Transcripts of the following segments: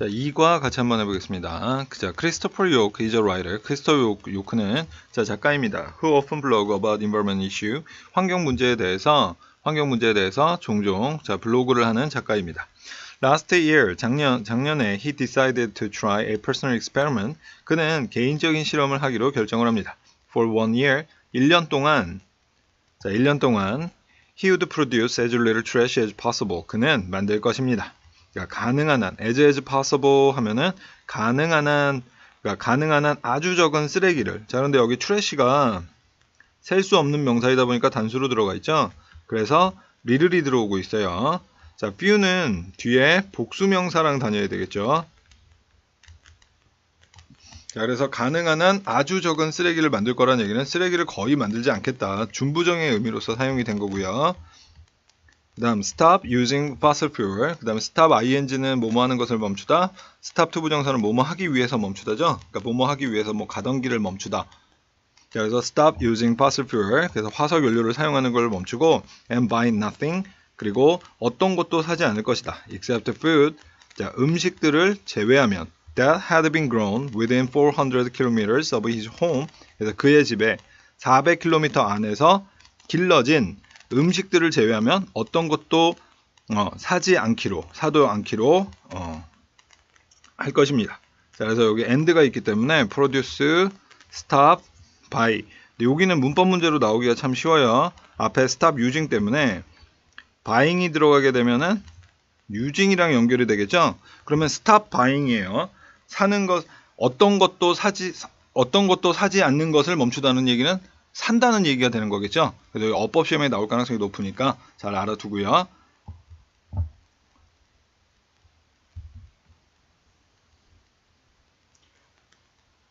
자, 2과 같이 한번 해보겠습니다. 자, 크리스토퍼 요크 is a writer. 크리스토퍼 요크는 자, 작가입니다. Who often blog about environment issue. 환경 문제에 대해서 환경 문제에 대해서 종종 자, 블로그를 하는 작가입니다. Last year, 작년, 작년에 he decided to try a personal experiment. 그는 개인적인 실험을 하기로 결정을 합니다. For one year, 1년 동안, 자, 1년 동안, he would produce as little trash as possible. 그는 만들 것입니다. 그러니까 가능한 한, as as possible 하면은 가능한 한, 그러니까 가능한 한 아주 적은 쓰레기를. 자, 그런데 여기 트래시가 셀 수 없는 명사이다 보니까 단수로 들어가 있죠. 그래서 리를이 들어오고 있어요. 자, few는 뒤에 복수명사랑 다녀야 되겠죠. 자, 그래서 가능한 한 아주 적은 쓰레기를 만들 거라는 얘기는 쓰레기를 거의 만들지 않겠다. 준부정의 의미로서 사용이 된 거고요. 그 다음 stop using fossil fuel 그 다음에 stop ing는 뭐뭐 하는 것을 멈추다 stop to 부정사는 뭐뭐 하기 위해서 멈추다죠 그러니까 뭐뭐 하기 위해서 뭐 가던 길을 멈추다 자, 그래서 stop using fossil fuel 그래서 화석 연료를 사용하는 걸 멈추고 and buy nothing 그리고 어떤 것도 사지 않을 것이다 except food 자, 음식들을 제외하면 that had been grown within 400 kilometers of his home 그래서 그의 집에 400km 안에서 길러진 음식들을 제외하면 어떤 것도 어, 사지 않기로 사도 않기로 어, 할 것입니다. 자, 그래서 여기 and가 있기 때문에 produce, stop, buy. 여기는 문법 문제로 나오기가 참 쉬워요. 앞에 stop using 때문에 buying이 들어가게 되면은 using이랑 연결이 되겠죠. 그러면 stop buying이에요. 사는 것 어떤 것도 사지 어떤 것도 사지 않는 것을 멈추다는 얘기는 산다는 얘기가 되는 거겠죠. 그래서 어법 시험에 나올 가능성이 높으니까 잘 알아두고요.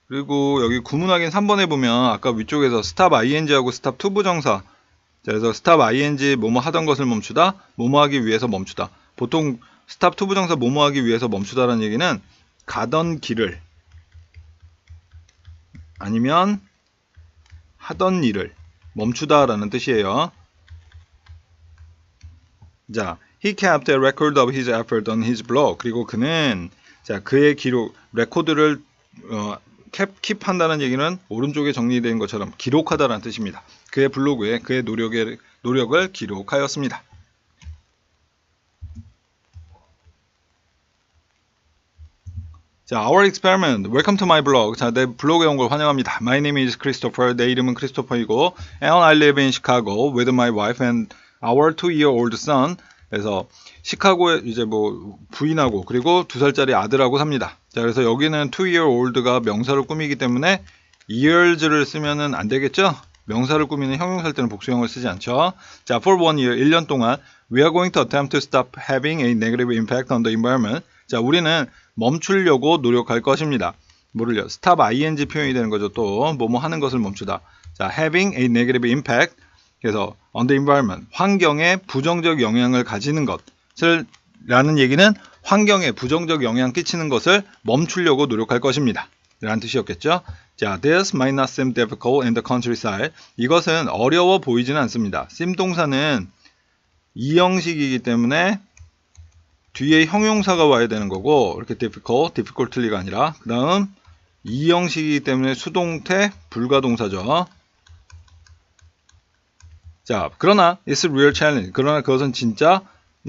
그리고 여기 구문 확인 3번에 보면 아까 위쪽에서 stop ing하고 to 부정사 자, 그래서 stop ing 뭐뭐 하던 것을 멈추다 뭐뭐 하기 위해서 멈추다 보통 stop to 부정사 뭐뭐 하기 위해서 멈추다라는 얘기는 가던 길을 아니면 하던 일을 멈추다 라는 뜻이에요. 자, he kept a record of his effort on his blog. 그리고 그는 자 그의 기록 레코드를 어, 캡, 킵 한다는 얘기는 오른쪽에 정리된 것처럼 기록하다라는 뜻입니다. 그의 블로그에 그의 노력의 노력을 기록하였습니다. 자, our experiment. Welcome to my blog. 자, 내 블로그에 온 걸 환영합니다. My name is Christopher. 내 이름은 크리스토퍼이고, and I live in Chicago with my wife and our two-year-old son. 그래서 시카고에 이제 뭐 부인하고 그리고 두 살짜리 아들하고 삽니다. 자, 그래서 여기는 two-year-old가 명사를 꾸미기 때문에 years를 쓰면은 안 되겠죠? 명사를 꾸미는 형용사일 때는 복수형을 쓰지 않죠. 자, for one year, 1년 동안 we are going to attempt to stop having a negative impact on the environment. 자, 우리는 멈추려고 노력할 것입니다. 뭐를요? stop ing 표현이 되는 거죠. 또 뭐뭐 하는 것을 멈추다. 자, having a negative impact. 그래서 on the environment 환경에 부정적 영향을 가지는 것을 라는 얘기는 환경에 부정적 영향 끼치는 것을 멈추려고 노력할 것입니다. 라는 뜻이었겠죠. 자, this might not seem difficult in the countryside. 이것은 어려워 보이지는 않습니다. sim 동사는 이형식이기 때문에 뒤에 형용사가 와야 되는 거고 이렇게 difficult, difficultly가 아니라 그 다음 이 형식이기 때문에 수동태 불가동사죠. 자, 그러나 it's a real challenge. 그러나 그것은 진짜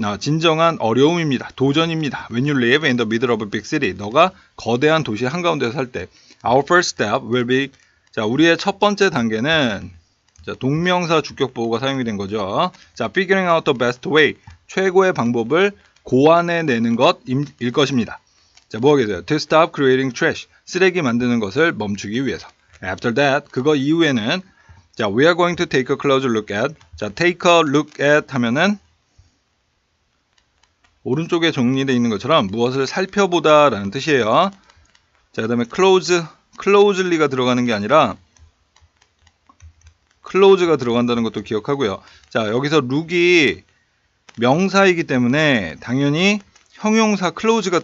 아, 진정한 어려움입니다. 도전입니다. When you live in the middle of a big city, 너가 거대한 도시 한가운데 살 때, our first step will be 자, 우리의 첫 번째 단계는 자, 동명사 주격 보호가 사용이 된 거죠. 자, figuring out the best way, 최고의 방법을 고안해 내는 것일 것입니다. 자, 뭐 하겠어요? To stop creating trash. 쓰레기 만드는 것을 멈추기 위해서. After that, 그거 이후에는 자, we are going to take a closer look at. 자, take a look at 하면은 오른쪽에 정리되어 있는 것처럼 무엇을 살펴보다 라는 뜻이에요. 자, 그 다음에 close, closely가 들어가는 게 아니라 close가 들어간다는 것도 기억하고요. 자, 여기서 look이 명사이기 때문에 당연히 형용사 close가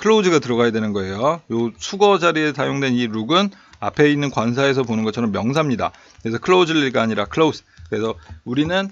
close가 들어가야 되는 거예요. 요 수거 자리에 사용된 이 look은 앞에 있는 관사에서 보는 것처럼 명사입니다. 그래서 closely가 아니라 close. 그래서 우리는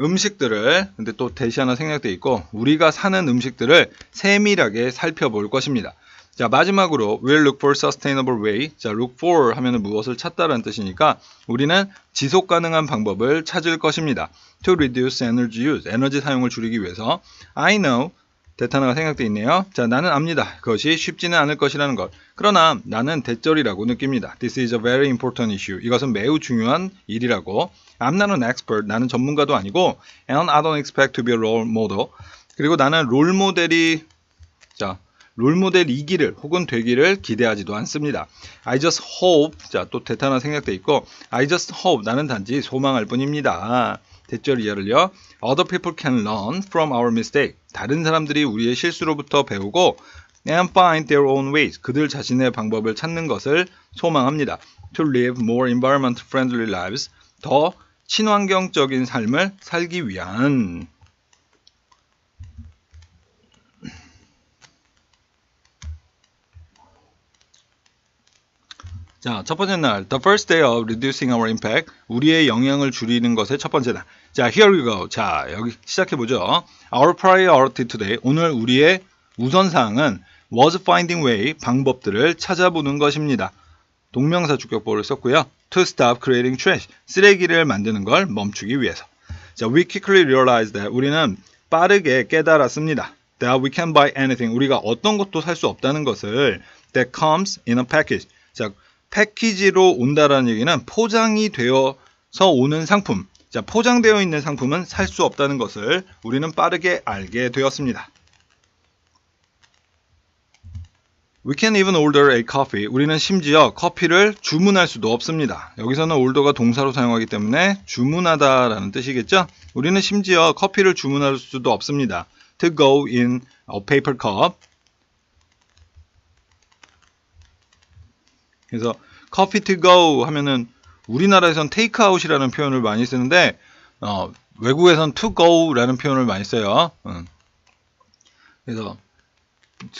음식들을 근데 또 대시 하나 생략돼 있고 우리가 사는 음식들을 세밀하게 살펴볼 것입니다. 자 마지막으로 we'll look for sustainable way. 자 look for 하면은 무엇을 찾다라는 뜻이니까 우리는 지속 가능한 방법을 찾을 것입니다. To reduce energy use. 에너지 사용을 줄이기 위해서 I know 대탄화가 생략돼 있네요. 자, 나는 압니다. 그것이 쉽지는 않을 것이라는 것. 그러나 나는 대절이라고 느낍니다. This is a very important issue. 이것은 매우 중요한 일이라고. I'm not an expert. 나는 전문가도 아니고 and I don't expect to be a role model. 그리고 나는 롤 모델이 자, 롤 모델이기를 혹은 되기를 기대하지도 않습니다. I just hope 자, 또 대탄화 생략돼 있고 I just hope 나는 단지 소망할 뿐입니다. 대절 이하를요. Other people can learn from our mistake. 다른 사람들이 우리의 실수로부터 배우고 and find their own ways. 그들 자신의 방법을 찾는 것을 소망합니다. To live more environment friendly lives. 더 친환경적인 삶을 살기 위한 자, 첫 번째 날, the first day of reducing our impact, 우리의 영향을 줄이는 것의 첫 번째 날. 자, here we go. 자, 여기 시작해보죠. Our priority today, 오늘 우리의 우선사항은 was finding way, 방법들을 찾아보는 것입니다. 동명사 주격보를 썼고요. To stop creating trash, 쓰레기를 만드는 걸 멈추기 위해서. 자, we quickly realized that 우리는 빠르게 깨달았습니다. That we can buy anything, 우리가 어떤 것도 살 수 없다는 것을 that comes in a package. 자, 패키지로 온다라는 얘기는 포장이 되어서 오는 상품. 자, 포장되어 있는 상품은 살 수 없다는 것을 우리는 빠르게 알게 되었습니다. We can even order a coffee. 우리는 심지어 커피를 주문할 수도 없습니다. 여기서는 order가 동사로 사용하기 때문에 주문하다라는 뜻이겠죠? 우리는 심지어 커피를 주문할 수도 없습니다. To go in a paper cup. 그래서 커피 to go 하면은 우리나라에선 out이라는 표현을 많이 쓰는데 어, 외국에선 to go라는 표현을 많이 써요. 음. 그래서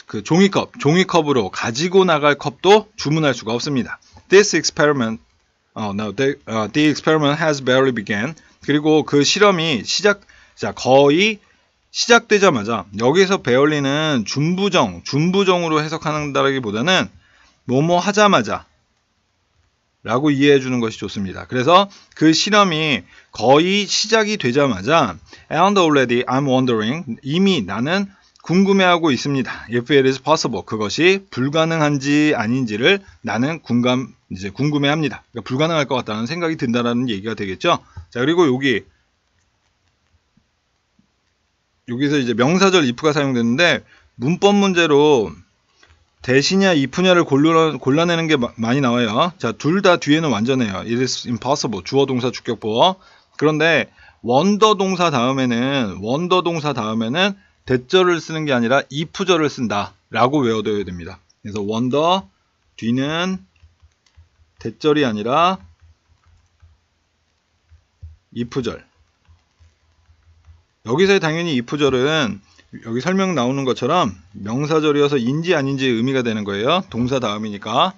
그 종이컵, 종이컵으로 가지고 나갈 컵도 주문할 수가 없습니다. This experiment, oh no, the, uh, the experiment has barely begun. 그리고 그 실험이 시작, 자 거의 시작되자마자 여기서 베얼리는 준부정, 준부정으로 해석한다기보다는 뭐뭐 하자마자 라고 이해해 주는 것이 좋습니다. 그래서 그 실험이 거의 시작이 되자마자 and already I'm wondering 이미 나는 궁금해하고 있습니다. If it is possible 그것이 불가능한지 아닌지를 나는 궁감 이제 궁금해합니다. 그러니까 불가능할 것 같다는 생각이 든다라는 얘기가 되겠죠. 자 그리고 여기 여기서 이제 명사절 if가 사용되는데 문법 문제로 대시냐 골라, 골라내는 게 마, 많이 나와요. 자, 둘 다 뒤에는 완전해요. It is impossible. 주어 동사 주격보어. 그런데 원더 동사 다음에는 원더 동사 다음에는 대절을 쓰는 게 아니라 if절을 쓴다. 라고 외워둬야 됩니다. 그래서 원더 뒤는 대절이 아니라 if절. 여기서 당연히 if절은 여기 설명 나오는 것처럼 명사절이어서 인지 아닌지 의미가 되는 거예요. 동사 다음이니까.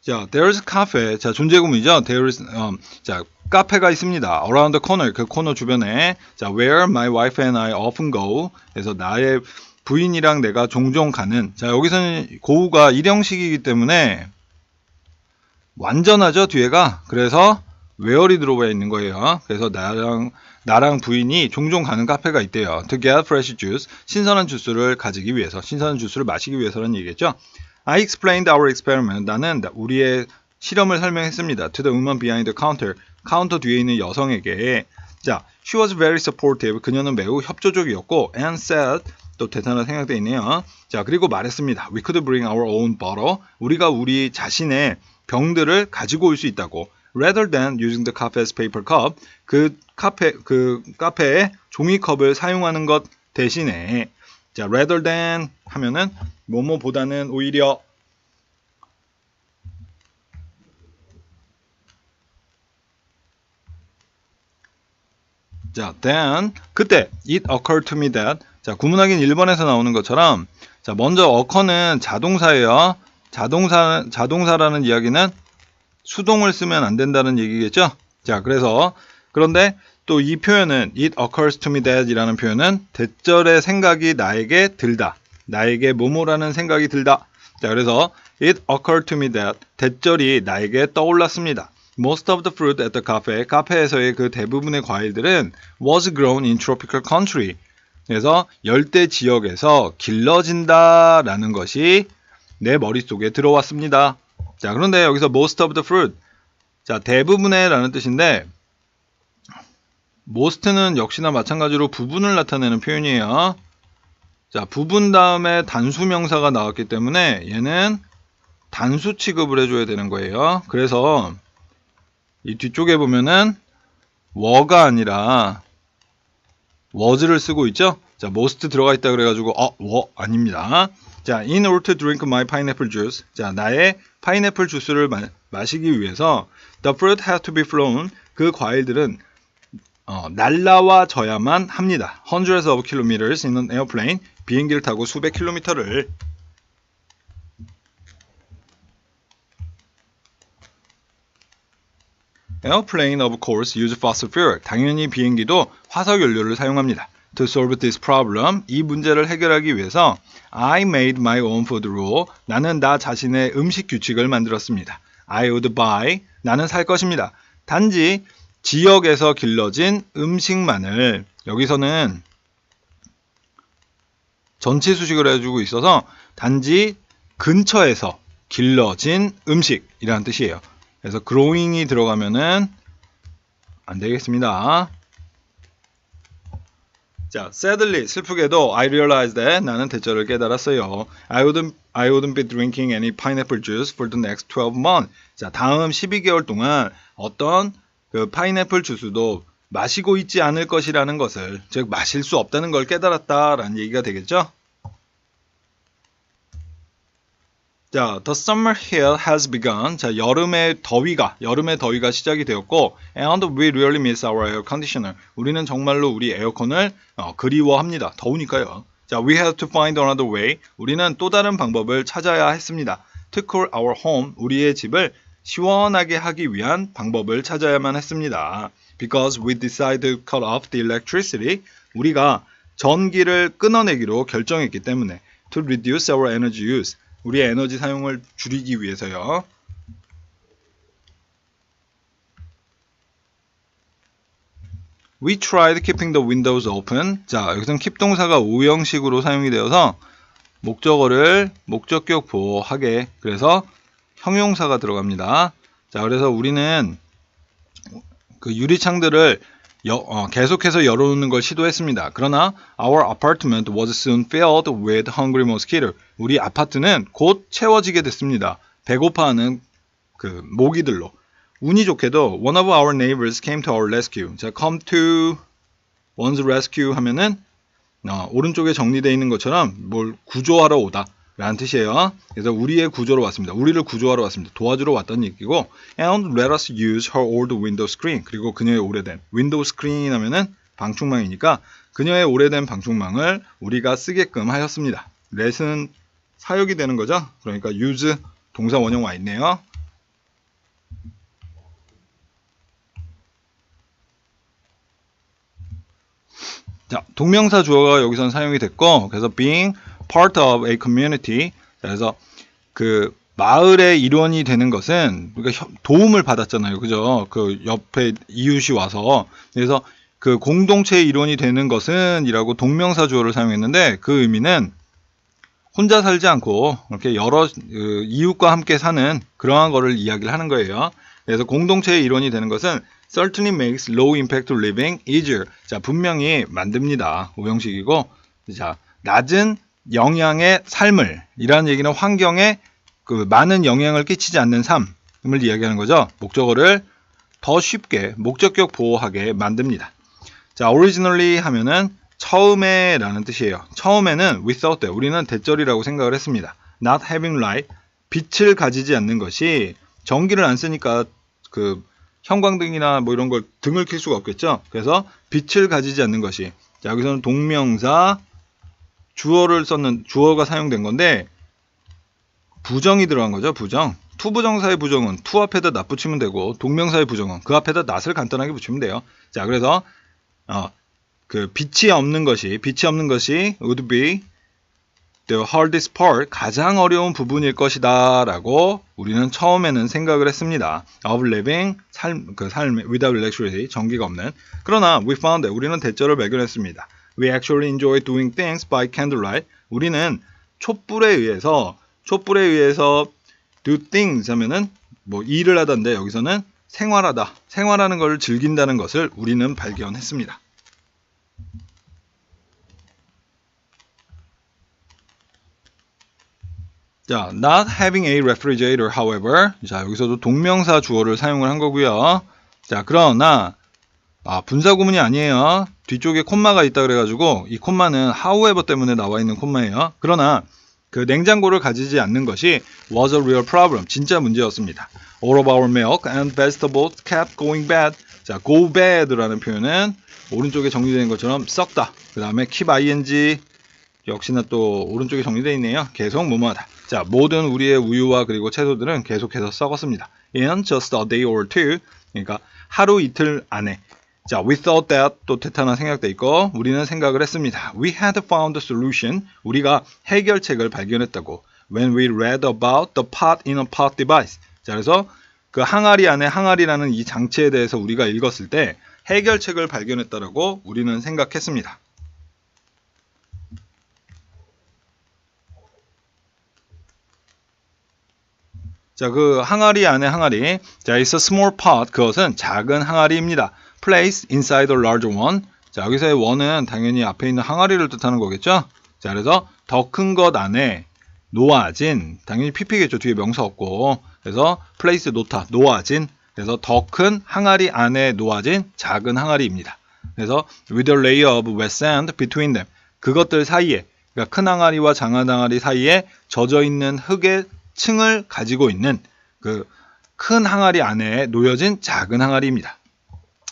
자, there's cafe. 자, 존재구문이죠. There's, um, 자, 카페가 있습니다. Around the corner. 그 코너 주변에. 자, where my wife and I often go. 그래서 나의 부인이랑 내가 종종 가는. 자, 여기서는 고우가 일형식이기 때문에 완전하죠, 뒤에가. 그래서 웨어리 들어와 있는 거예요. 그래서 나랑 나랑 부인이 종종 가는 카페가 있대요. To get fresh juice, 신선한 주스를 가지기 위해서, 신선한 주스를 마시기 위해서라는 얘기겠죠. I explained our experiment. 나는 우리의 실험을 설명했습니다. To the woman behind the counter, 카운터 뒤에 있는 여성에게. 자, she was very supportive. 그녀는 매우 협조적이었고, and said 또 대단한 생각돼 있네요. 자, 그리고 말했습니다. We could bring our own bottle. 우리가 우리 자신의 병들을 가지고 올 수 있다고. Rather than using the cafe as paper cup 그 카페 그 카페에 종이컵을 사용하는 것 대신에 자 rather than 하면은 뭐뭐보다는 오히려 자 then 그때 it occurred to me that 자 구문하기는 1번에서 나오는 것처럼 자 먼저 occur는 자동사예요. 자동사 자동사라는 이야기는 수동을 쓰면 안 된다는 얘기겠죠? 자, 그래서 그런데 또 이 표현은 it occurs to me that 이라는 표현은 대절의 생각이 나에게 들다. 나에게 뭐뭐라는 생각이 들다. 자, 그래서 it occurred to me that 대절이 나에게 떠올랐습니다. Most of the fruit at the cafe, 카페에서의 그 대부분의 과일들은 was grown in tropical country. 그래서 열대 지역에서 길러진다라는 것이 내 머릿속에 들어왔습니다. 자, 그런데 여기서 most of the fruit. 자, 대부분의 라는 뜻인데 most는 역시나 마찬가지로 부분을 나타내는 표현이에요. 자, 부분 다음에 단수 명사가 나왔기 때문에 얘는 단수 취급을 해줘야 되는 거예요. 그래서 이 뒤쪽에 보면은 워가 아니라 was를 쓰고 있죠. 자, most 들어가 있다 그래가지고 어, 워 아닙니다. 자, in order to drink my pineapple juice. 자, 나의 파인애플 주스를 마, 마시기 위해서 the fruit has to be flown. 그 과일들은 어, 날라와져야만 합니다. hundreds of kilometers in an airplane. 비행기를 타고 수백 킬로미터를 Airplane of course use fossil fuel. 당연히 비행기도 화석 연료를 사용합니다. To solve this problem, 이 문제를 해결하기 위해서 I made my own food rule. 나는 나 자신의 음식 규칙을 만들었습니다. I would buy. 나는 살 것입니다. 단지 지역에서 길러진 음식만을 여기서는 전체 수식을 해주고 있어서 단지 근처에서 길러진 음식이라는 뜻이에요. 그래서 growing이 들어가면은 안 되겠습니다. 자, sadly 슬프게도 I realized that 나는 대절을 깨달았어요. I wouldn't I wouldn't be drinking any pineapple juice for the next 12 months. 자, 다음 12개월 동안 어떤 그 파인애플 주스도 마시고 있지 않을 것이라는 것을 즉 마실 수 없다는 걸 깨달았다라는 얘기가 되겠죠? 자, the summer here has begun. 자, 여름의 더위가, 여름의 더위가 시작이 되었고, and we really miss our air conditioner. 우리는 정말로 우리 에어컨을 어, 그리워합니다. 더우니까요. 자, we have to find another way. 우리는 또 다른 방법을 찾아야 했습니다. To cool our home. 우리의 집을 시원하게 하기 위한 방법을 찾아야만 했습니다. Because we decided to cut off the electricity. 우리가 전기를 끊어내기로 결정했기 때문에 to reduce our energy use. 우리의 에너지 사용을 줄이기 위해서요. We tried keeping the windows open. 자, 여기서는 keep 동사가 오형식으로 사용이 되어서 목적어를 목적격 보호하게 그래서 형용사가 들어갑니다. 자, 그래서 우리는 그 유리창들을 여, 어, 계속해서 열어놓는 걸 시도했습니다. 그러나 our apartment was soon filled with hungry mosquito. 우리 아파트는 곧 채워지게 됐습니다. 배고파하는 그 모기들로. 운이 좋게도 one of our neighbors came to our rescue. 자, come to one's rescue 하면은 어, 오른쪽에 정리되어 있는 것처럼 뭘 구조하러 오다. 라는 뜻이에요. 그래서 우리의 구조로 왔습니다. 우리를 구조하러 왔습니다. 도와주러 왔다는 얘기고 and let us use her old window screen. 그리고 그녀의 오래된 screen 하면은 방충망이니까 그녀의 오래된 방충망을 우리가 쓰게끔 하였습니다. let은 사역이 되는 거죠. 그러니까 use 동사 원형 와 있네요. 자, 동명사 주어가 여기선 사용이 됐고 그래서 being part of a community. 그래서 그 마을의 일원이 되는 것은 그러니까 도움을 받았잖아요. 그죠? 그 옆에 이웃이 와서 그래서 그 공동체의 일원이 되는 것은 이라고 동명사 주어를 사용했는데 그 의미는 혼자 살지 않고 이렇게 여러 그 이웃과 함께 사는 그러한 거를 이야기를 하는 거예요. 그래서 공동체의 일원이 되는 것은 certainly makes low impact living easier. 자, 분명히 만듭니다. 오형식이고 자, 낮은 영향의 삶을 이라는 얘기는 환경에 그 많은 영향을 끼치지 않는 삶을 이야기하는 거죠. 목적어를 더 쉽게 목적격 보호하게 만듭니다. 자, originally 하면은 처음에 라는 뜻이에요. 처음에는 without that 우리는 대절이라고 생각을 했습니다. not having light 빛을 가지지 않는 것이 전기를 안 쓰니까 그 형광등이나 뭐 이런 걸 등을 켤 수가 없겠죠. 그래서 빛을 가지지 않는 것이 자, 여기서는 동명사 주어를 썼는 주어가 사용된 건데 부정이 들어간 거죠. 부정. 투부정사의 부정은 투 앞에다 낫 붙이면 되고 동명사의 부정은 그 앞에다 낫을 간단하게 붙이면 돼요. 자, 그래서 어, 그 빛이 없는 것이 빛이 없는 것이 would be the hardest part 가장 어려운 부분일 것이다 라고 우리는 처음에는 생각을 했습니다. of living 삶 그 삶 without electricity 전기가 없는 그러나 we found that 우리는 대절을 발견했습니다. We actually enjoy doing things by candlelight. 우리는 촛불에 의해서 촛불에 의해서 do things 하면은 뭐 일을 하던데 여기서는 생활하다 생활하는 것을 즐긴다는 것을 우리는 발견했습니다. 자, not having a refrigerator, however. 자, 여기서도 동명사 주어를 사용을 한 거고요. 자, 그러나 아, 분사 구문이 아니에요. 뒤쪽에 콤마가 있다 그래가지고 이 콤마는 however 때문에 나와 있는 콤마예요. 그러나 그 냉장고를 가지지 않는 것이 was a real problem. 진짜 문제였습니다. All of our milk and vegetables kept going bad. 자, go bad라는 표현은 오른쪽에 정리되는 것처럼 썩다. 그 다음에 keep ing 역시나 또 오른쪽에 정리되어 있네요. 계속 뭐뭐하다. 자, 모든 우리의 우유와 그리고 채소들은 계속해서 썩었습니다. In just a day or two. 그러니까 하루 이틀 안에. 자, we thought that 또 대타나 생각돼 있고 우리는 생각을 했습니다. We had found a solution. 우리가 해결책을 발견했다고. When we read about the pot in a pot device. 자, 그래서 그 항아리 안에 항아리라는 이 장치에 대해서 우리가 읽었을 때 해결책을 발견했다라고 우리는 생각했습니다. 자, 그 항아리 안에 항아리. 자, it's a small pot. 그것은 작은 항아리입니다. Place inside a larger one. 자, 여기서의 one은 당연히 앞에 있는 항아리를 뜻하는 거겠죠? 자, 그래서 더 큰 것 안에 놓아진. 당연히 pp겠죠. 뒤에 명사 없고. 그래서 place 놓다. 놓아진. 그래서 더 큰 항아리 안에 놓아진 작은 항아리입니다. 그래서 with a layer of wet sand between them. 그것들 사이에 그러니까 큰 항아리와 장한 항아리 사이에 젖어 있는 흙의 층을 가지고 있는 그 큰 항아리 안에 놓여진 작은 항아리입니다.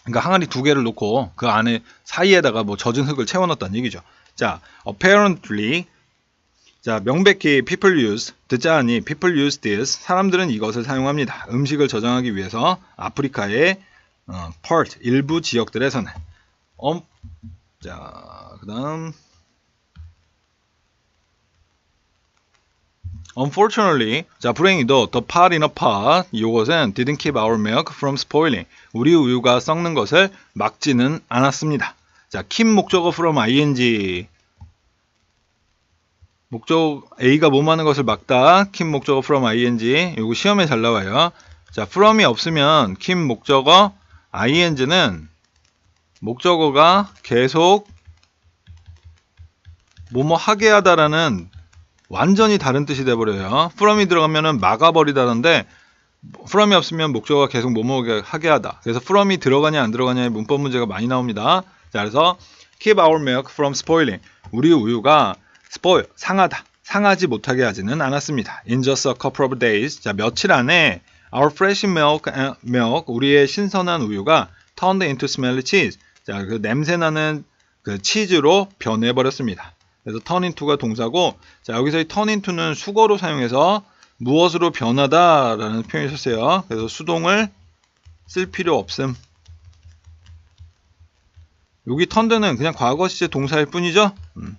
그러니까 항아리 두 개를 놓고 그 안에 사이에다가 뭐 젖은 흙을 채워 넣었다는 얘기죠. 자, apparently 자, 명백히 people use 듣자 하니 people use this 사람들은 이것을 사용합니다. 음식을 저장하기 위해서 아프리카의 어, part 일부 지역들에서는 음, 자, 그다음 Unfortunately, 자 불행히도 the pot in a pot 이것은 didn't keep our milk from spoiling. 우리 우유가 썩는 것을 막지는 않았습니다. 자, keep 목적어 from ing 목적 A가 뭐하는 것을 막다 keep 목적어 from ing 이거 시험에 잘 나와요. 자, from이 없으면 keep 목적어 ing는 목적어가 계속 뭐뭐 하게 하다라는 완전히 다른 뜻이 돼버려요. from이 들어가면은 막아버리다는데 from이 없으면 목적어가 계속 뭐뭐 하게 하다. 그래서 from이 들어가냐 안 들어가냐의 문법 문제가 많이 나옵니다. 자, 그래서 keep our milk from spoiling. 우리 우유가 spoil, 상하다. 상하지 못하게 하지는 않았습니다. In just a couple of days. 자, 며칠 안에 our fresh milk, milk 우리의 신선한 우유가 turned into smelly cheese. 자, 그 냄새 나는 그 치즈로 변해 버렸습니다. 그래서 turn into가 동사고 자 여기서 이 turn into는 수거로 사용해서 무엇으로 변하다 라는 표현이 썼어요. 그래서 수동을 쓸 필요 없음. 여기 turned는 그냥 과거 시제 동사일 뿐이죠. 음.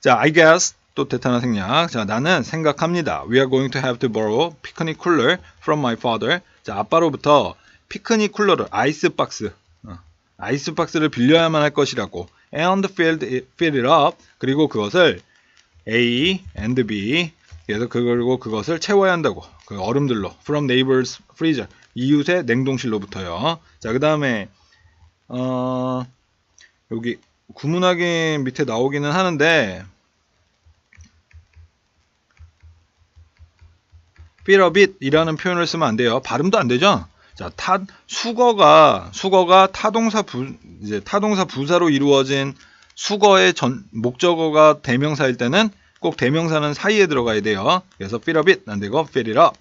자, I guess 또 대타나 생략. 자, 나는 생각합니다. We are going to have to borrow picnic cooler from my father. 자, 아빠로부터 피크닉 쿨러를 아이스박스, 어, 아이스박스를 빌려야만 할 것이라고. And fill fill it up 그리고 그것을 A and B 그래서 그리고 그것을 채워야 한다고 그 얼음들로 from neighbor's freezer 이웃의 냉동실로부터요. 자 그 다음에 어 여기 구문하기 밑에 나오기는 하는데 fill a bit 이라는 표현을 쓰면 안 돼요. 발음도 안 되죠. 자, 타, 수거가, 수거가 타동사 부, 이제 타동사 부사로 이루어진 수거의 전, 목적어가 대명사일 때는 꼭 대명사는 사이에 들어가야 돼요. 그래서 fill up it 안 되고 fill it up.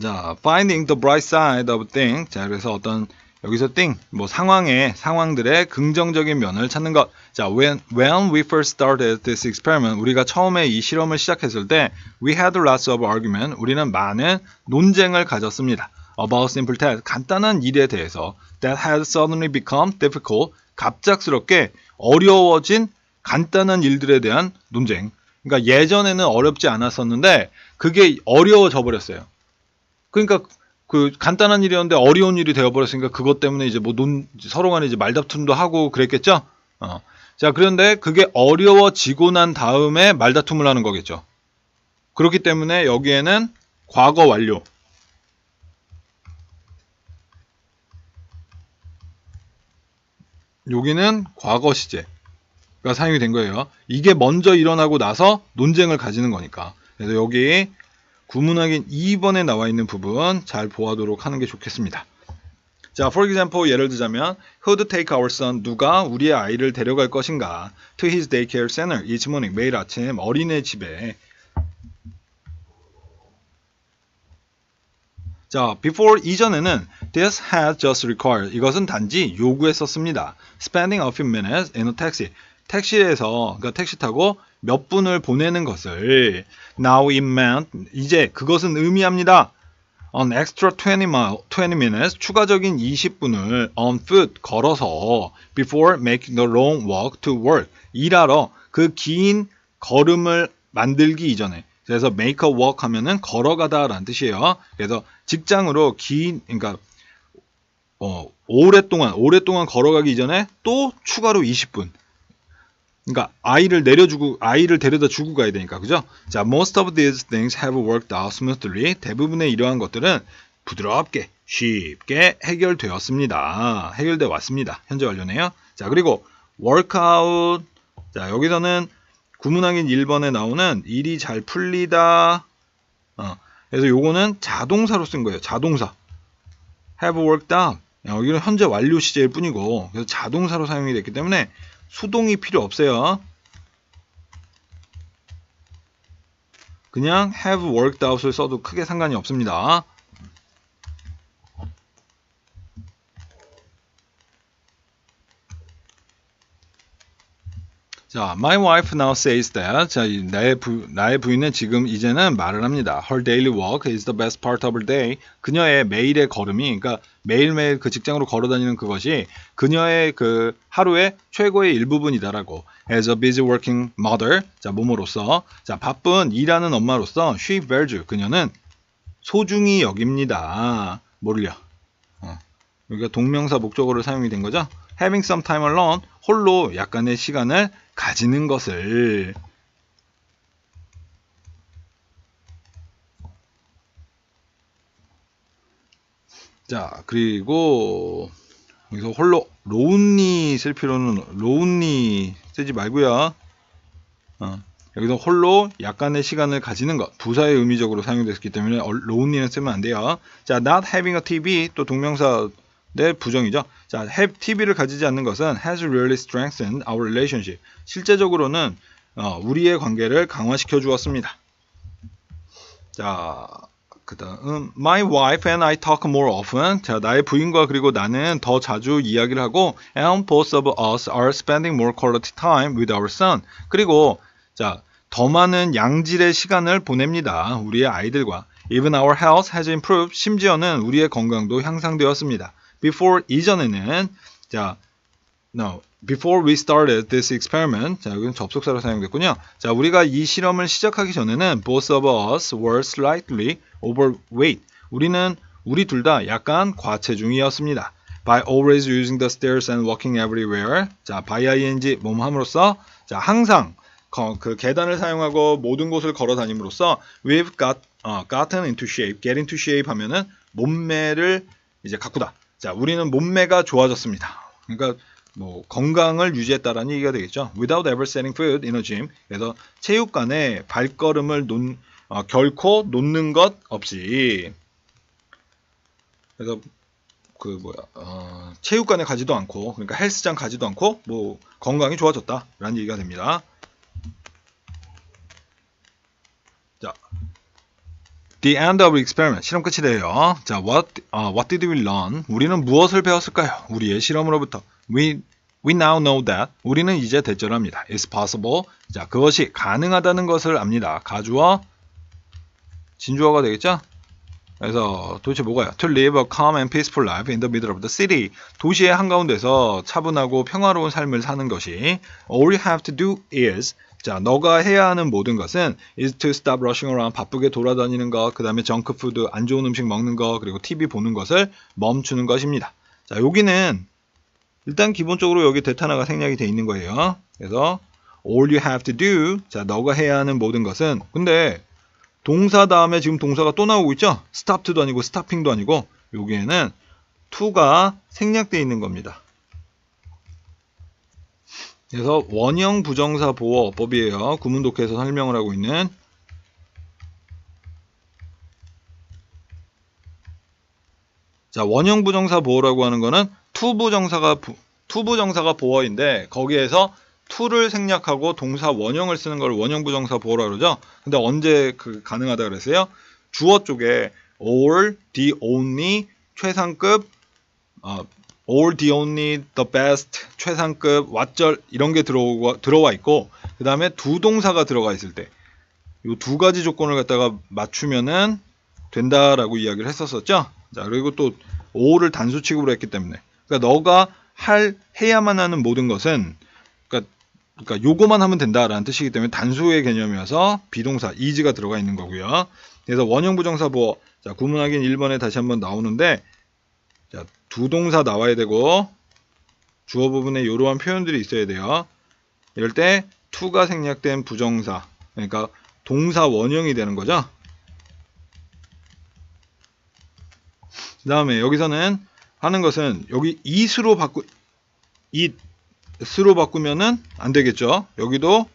자, finding the bright side of things. 자, 그래서 어떤 여기서 thing 뭐 상황의 상황들의 긍정적인 면을 찾는 것. 자, when when we first started this experiment 우리가 처음에 이 실험을 시작했을 때 we had lots of argument 우리는 많은 논쟁을 가졌습니다. about simple task 간단한 일에 대해서 that had suddenly become difficult 갑작스럽게 어려워진 간단한 일들에 대한 논쟁. 그러니까 예전에는 어렵지 않았었는데 그게 어려워져 버렸어요. 그러니까 그 간단한 일이었는데 어려운 일이 되어버렸으니까 그것 때문에 이제 뭐 논, 서로 간에 이제 말다툼도 하고 그랬겠죠? 어. 자, 그런데 그게 어려워지고 난 다음에 말다툼을 하는 거겠죠. 그렇기 때문에 여기에는 과거 완료. 여기는 과거 시제가 사용이 된 거예요. 이게 먼저 일어나고 나서 논쟁을 가지는 거니까. 그래서 여기 구문학인 2번에 나와 있는 부분 잘 보아도록 하는 게 좋겠습니다. 자, for example 예를 들자면 who to take our son 누가 우리의 아이를 데려갈 것인가 to his daycare center each morning 매일 아침 어린애 집에 자, before 이전에는 this has just required 이것은 단지 요구했었습니다. spending a few minutes in a taxi 택시에서 그러니까 택시 타고 몇 분을 보내는 것을 now it meant 이제 그것은 의미합니다. an extra 20, mile, 20 minutes 추가적인 20분을 on foot 걸어서 before making the long walk to work 일하러 그 긴 걸음을 만들기 이전에 그래서 make a walk 하면은 걸어가다라는 뜻이에요. 그래서 직장으로 긴 그러니까 어, 오랫동안 오랫동안 걸어가기 이전에 또 추가로 20분 그러니까 아이를 내려주고 아이를 데려다 주고 가야 되니까 그죠? 자, most of these things have worked out smoothly. 대부분의 이러한 것들은 부드럽게 쉽게 해결되었습니다. 해결돼 왔습니다. 현재 완료네요. 자, 그리고 workout. 자, 여기서는 구문항인 1번에 나오는 일이 잘 풀리다. 어, 그래서 요거는 자동사로 쓴 거예요. 자동사. have worked out. 여기는 현재 완료 시제일 뿐이고 그래서 자동사로 사용이 됐기 때문에 수동이 필요 없어요. 그냥 have worked out을 써도 크게 상관이 없습니다. 자, my wife now says that 자, 나의, 부, 나의 부인은 지금 이제는 말을 합니다. Her daily walk is the best part of her day. 그녀의 매일의 걸음이, 그러니까 매일매일 그 직장으로 걸어 다니는 그것이 그녀의 그 하루의 최고의 일부분이다라고. As a busy working mother, 자, 몸으로서, 자, 바쁜 일하는 엄마로서, she values, 그녀는 소중히 여깁니다. 뭐를요? 어, 여기가 동명사 목적어로 사용이 된 거죠? Having some time alone, 홀로 약간의 시간을 가지는 것을. 자 그리고 여기서 홀로 로운니 쓸 필요는 로운니 쓰지 말고요. 어, 여기서 홀로 약간의 시간을 가지는 것 부사의 의미적으로 사용됐기 때문에 로운니는 쓰면 안 돼요. 자 not having a TV 또 동명사 내 부정이죠. 자, have TV를 가지지 않는 것은 has really strengthened our relationship. 실제적으로는 어, 우리의 관계를 강화시켜 주었습니다. 자, 그다음 my wife and I talk more often. 자, 나의 부인과 그리고 나는 더 자주 이야기를 하고 and both of us are spending more quality time with our son. 그리고 자, 더 많은 양질의 시간을 보냅니다. 우리의 아이들과. Even our health has improved. 심지어는 우리의 건강도 향상되었습니다. Before 이전에는 자 no before we started this experiment 자 여기는 접속사로 사용됐군요. 자 우리가 이 실험을 시작하기 전에는 both of us were slightly overweight. 우리는 우리 둘 다 약간 과체중이었습니다. By always using the stairs and walking everywhere. 자, by ing 몸함으로써 자 항상 그 계단을 사용하고 모든 곳을 걸어 다님으로써 we've got 어, gotten into shape, get into shape 하면은 몸매를 이제 가꾸다. 자, 우리는 몸매가 좋아졌습니다. 그러니까 뭐 건강을 유지했다라는 얘기가 되겠죠. Without ever setting foot in a gym. 그래서 체육관에 발걸음을 놓, 어, 결코 놓는 것 없이. 그래서 그 뭐야 어, 체육관에 가지도 않고 그러니까 헬스장 가지도 않고 뭐 건강이 좋아졌다라는 얘기가 됩니다. The end of experiment. 실험 끝이 돼요. 자, what, 어, what did we learn? 우리는 무엇을 배웠을까요? 우리의 실험으로부터. We, we now know that. 우리는 이제 대절합니다. It's possible. 자, 그것이 가능하다는 것을 압니다. 가주어, 진주어가 되겠죠? 그래서 도대체 뭐가요? To live a calm and peaceful life in the middle of the city. 도시의 한가운데서 차분하고 평화로운 삶을 사는 것이 All you have to do is 자, 너가 해야 하는 모든 것은 is to stop rushing around 바쁘게 돌아다니는 것, 그 다음에 정크푸드, 안 좋은 음식 먹는 것, 그리고 TV 보는 것을 멈추는 것입니다. 자, 여기는 일단 기본적으로 여기 대타나가 생략이 돼 있는 거예요. 그래서 all you have to do 자, 너가 해야 하는 모든 것은 근데 동사 다음에 지금 동사가 또 나오고 있죠? stop도 아니고 stopping도 아니고 여기에는 to가 생략되어 있는 겁니다. 그래서 원형 부정사 보호 어법이에요. 구문독해에서 설명을 하고 있는 자 원형 부정사 보호라고 하는 거는 투부정사가 부- 투부정사가 보어인데 거기에서 to를 생략하고 동사 원형을 쓰는 걸 원형 부정사 보호라 그러죠. 근데 언제 그 가능하다 그랬어요? 주어 쪽에 all, the only, 최상급, 어, all, the only, the best, 최상급, 왓절 이런 게 들어오고 들어와 있고 그 다음에 두 동사가 들어가 있을 때 이 두 가지 조건을 갖다가 맞추면은 된다라고 이야기를 했었었죠. 자 그리고 또 all을 단수 취급으로 했기 때문에 그러니까 너가 할 해야만 하는 모든 것은 그러니까 그러니까 요거만 하면 된다라는 뜻이기 때문에 단수의 개념이어서 비동사 is가 들어가 있는 거고요. 그래서 원형 부정사 보어 자 구문하기는 1번에 다시 한번 나오는데 자, 두 동사 나와야 되고 주어 부분에 이러한 표현들이 있어야 돼요. 이럴 때 to가 생략된 부정사 그러니까 동사 원형이 되는 거죠. 그 다음에 여기서는 하는 것은 여기 it으로 바꾸 it으로 바꾸면은 안 되겠죠. 여기도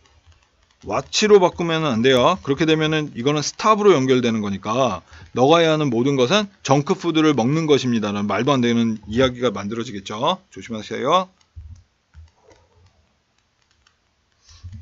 watch로 바꾸면 안 돼요. 그렇게 되면은 이거는 stop으로 연결되는 거니까 너가 해야 하는 모든 것은 정크푸드를 먹는 것입니다라는 말도 안 되는 이야기가 만들어지겠죠. 조심하세요.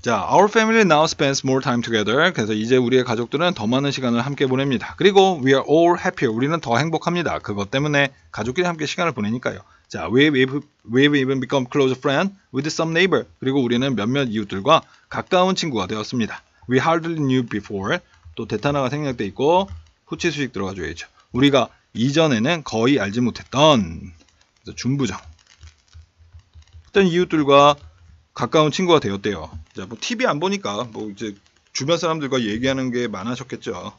자, our family now spends more time together. 그래서 이제 우리의 가족들은 더 많은 시간을 함께 보냅니다. 그리고 we are all happier. 우리는 더 행복합니다. 그것 때문에 가족끼리 함께 시간을 보내니까요. 자, we've, we've, we've even become close friend with some neighbor. 그리고 우리는 몇몇 이웃들과 가까운 친구가 되었습니다. We hardly knew before. 또 대타나가 생략돼 있고 후치 수식 들어가줘야죠. 우리가 이전에는 거의 알지 못했던 준부정. 어떤 이웃들과 가까운 친구가 되었대요. 자, 뭐 TV 안 보니까 뭐 이제 주변 사람들과 얘기하는 게 많아졌겠죠.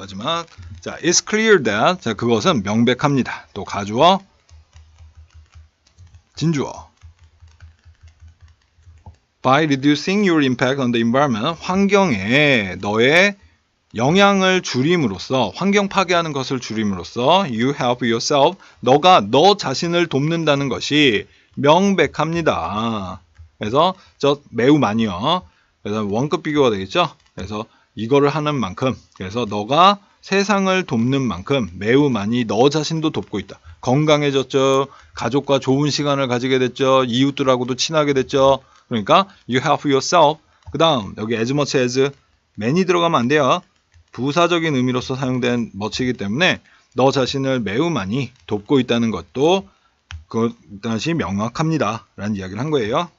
마지막 자, it's clear that 자, 그것은 명백합니다. 또 가주어 진주어 by reducing your impact on the environment 환경에 너의 영향을 줄임으로써 환경 파괴하는 것을 줄임으로써 you help yourself 너가 너 자신을 돕는다는 것이 명백합니다. 그래서 저 매우 많이요. 그래서 원급 비교가 되겠죠. 그래서 이거를 하는 만큼 그래서 너가 세상을 돕는 만큼 매우 많이 너 자신도 돕고 있다. 건강해졌죠. 가족과 좋은 시간을 가지게 됐죠. 이웃들하고도 친하게 됐죠. 그러니까 you help yourself. 그 다음 여기 as much as man이 들어가면 안 돼요. 부사적인 의미로서 사용된 much이기 때문에 너 자신을 매우 많이 돕고 있다는 것도 그것이 명확합니다. 라는 이야기를 한 거예요.